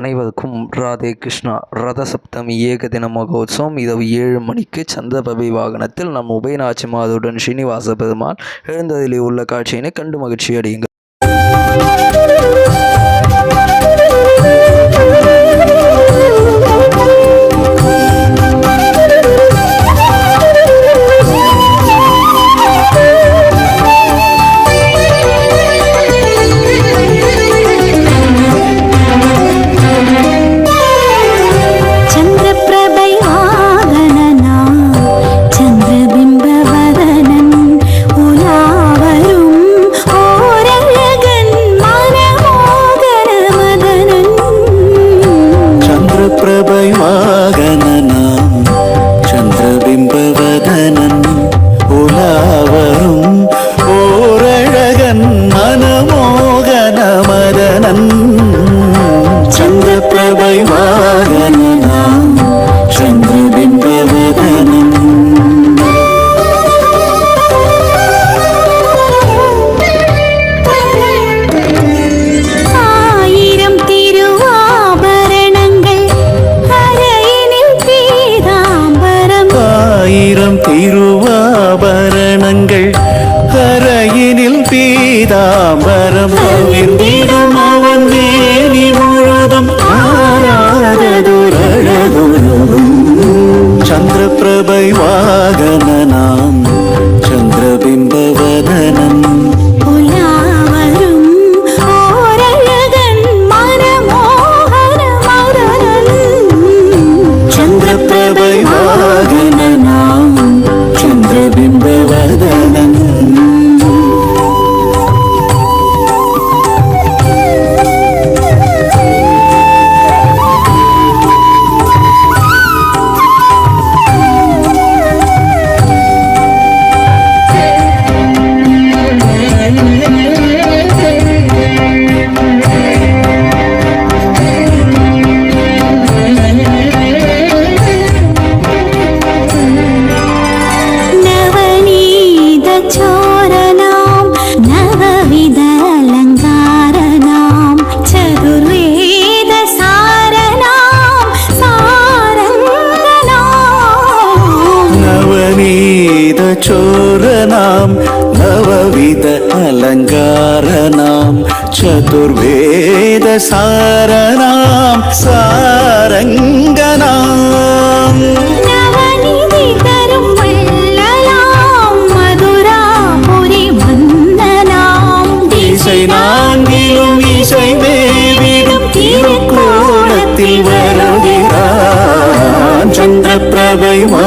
அனைவருக்கும் ராதே கிருஷ்ணா. ரத சப்தமி ஏகதின மகோத்சவம். இரவு ஏழு மணிக்கு சந்திரபபை வாகனத்தில் நம் உபயநாச்சிமாருடன் ஸ்ரீனிவாச பெருமாள் எழுந்ததிலே உள்ள காட்சியினை கண்டு மகிழ்ச்சி அடையுங்கள். வாகனம் சந்திர பிரபை வாகனம் சந்திரபிம்பவனம் ஆயிரம் திருவாபரணங்கள். அரையினில் பீதாம்பரம். ஆயிரம் பீதாம்பரம். துர்வேத சாரனாம் சாரங்கனாம். இசை நான்கிலும் இசை மேவிடும் திருக்கோணத்தில் வருகிறான். சந்திர பிரபைமா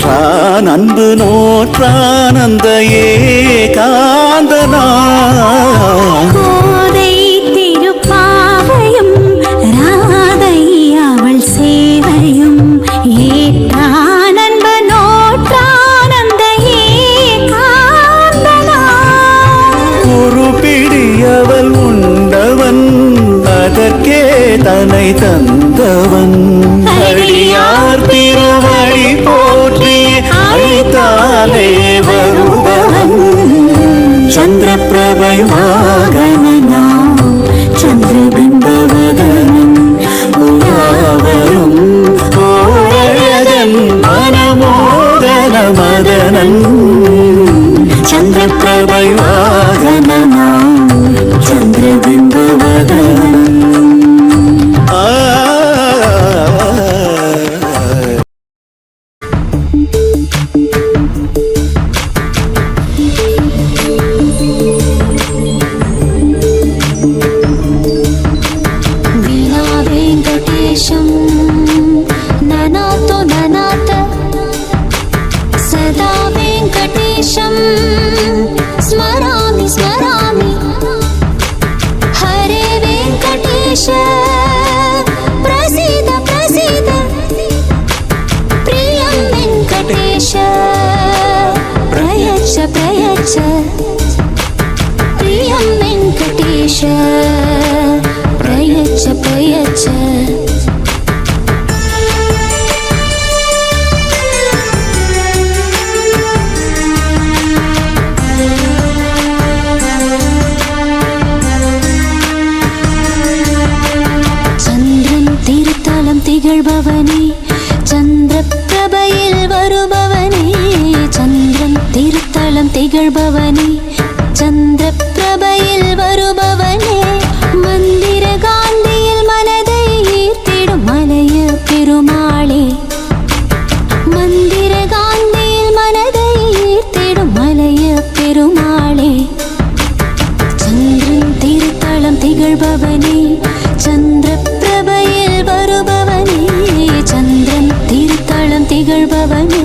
ஏற்றான் அன்பு நோற்றான் அந்த ஏகா దేశ ప్రసిద్ధ ప్రసిద్ధ ప్రియం వెంకటేశ. ప్రయచ్చ ప్రయచ్చ. ప్రియం వెంకటేశ. வாழ்பவனே சந்திர பிரபையில் வருபவனே சந்திரன் திருத்தலம் திகழ்பவனே. திகழ்பவனே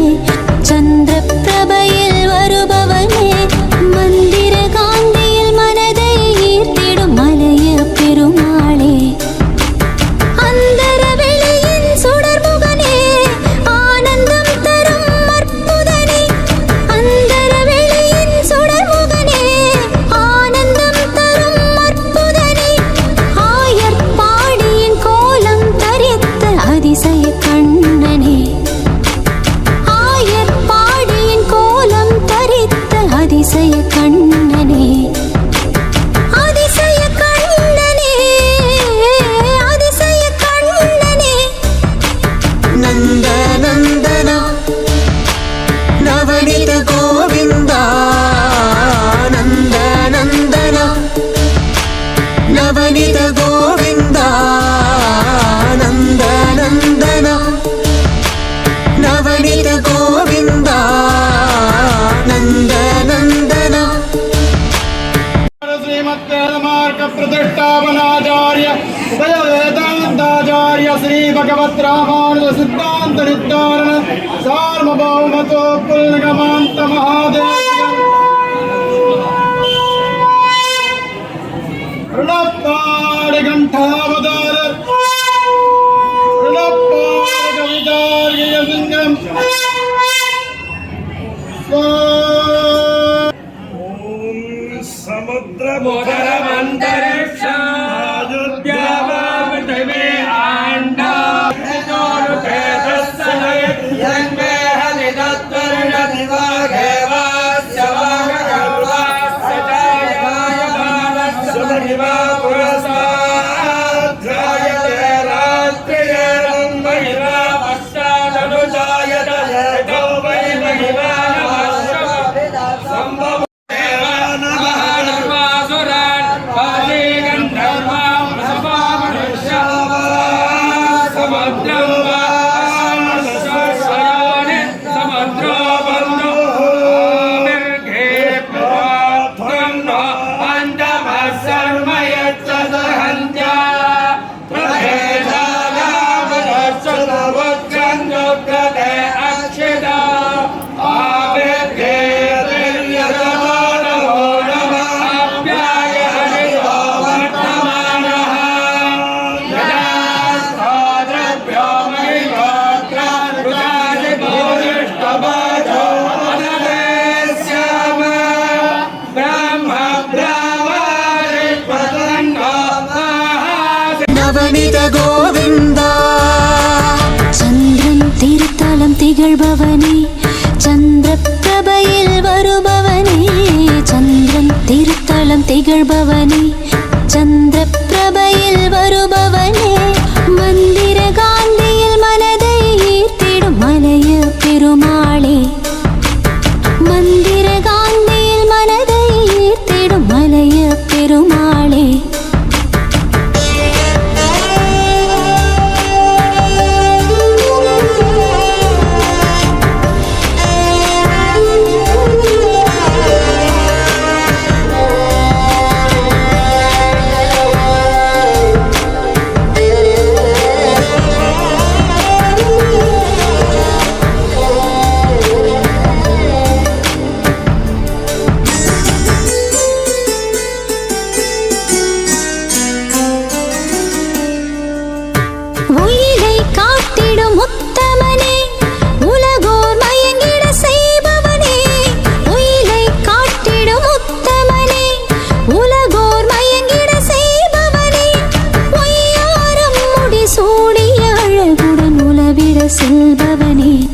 நந்த நந்தன நவனித கோவிந்தா. நந்த நந்தன நவனித கோவிந்தா. நந்த நந்தன நவனித கோவிந்தா. நந்த நந்தன श्रीमद्वेदमार्ग प्रतिष्ठापनाचार्य श्री भगवत रामायण ಸರ್ವ ಸಿದ್ಧಾಂತ ನಿರ್ಧಾರಣ ಸಾರ್ವಭೌಮತೋ ಪುಲ್ನಗಮಾಂತ ಮಹಾದೇವ ಪ್ರಣಪ್ಪಾಡ ಕಂಠಾವತಾರ ಪ್ರಣಪ್ಪಾಡ ಕವಿತಾರ್ಯ ಸಿಂಗಂ ಸಮುದ್ರ ಮೋದರ ಮಂದರ வாழ்பவனே திகழ்பவனே சந்திர பிரபையில் வருபவனே சந்திரன் திருத்தலம் திகழ்பவனே சந்திர பிரபையில் வருபவனே. செல்பவனே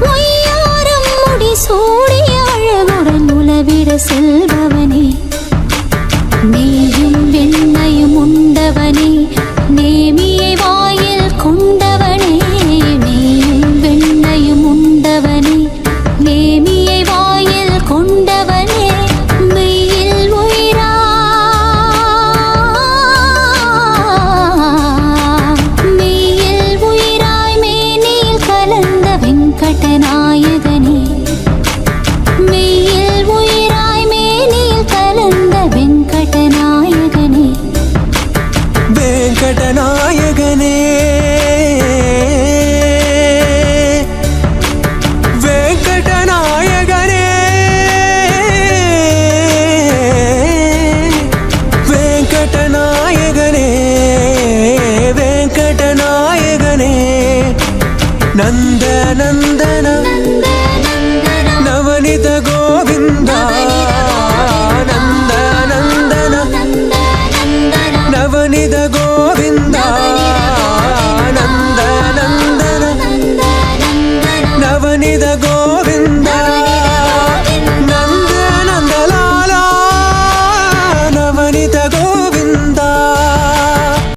ஒய்யாரம் முடி சூடி அழகுடன் உலவிட செல்பவனே. நீயும் வெண்ணையும் உண்டவனே. வெங்கடநாயகனே. வெங்கடநாயகனே. வெங்கடநாயகனே. வெங்கடநாயகனே. நந்த நந்த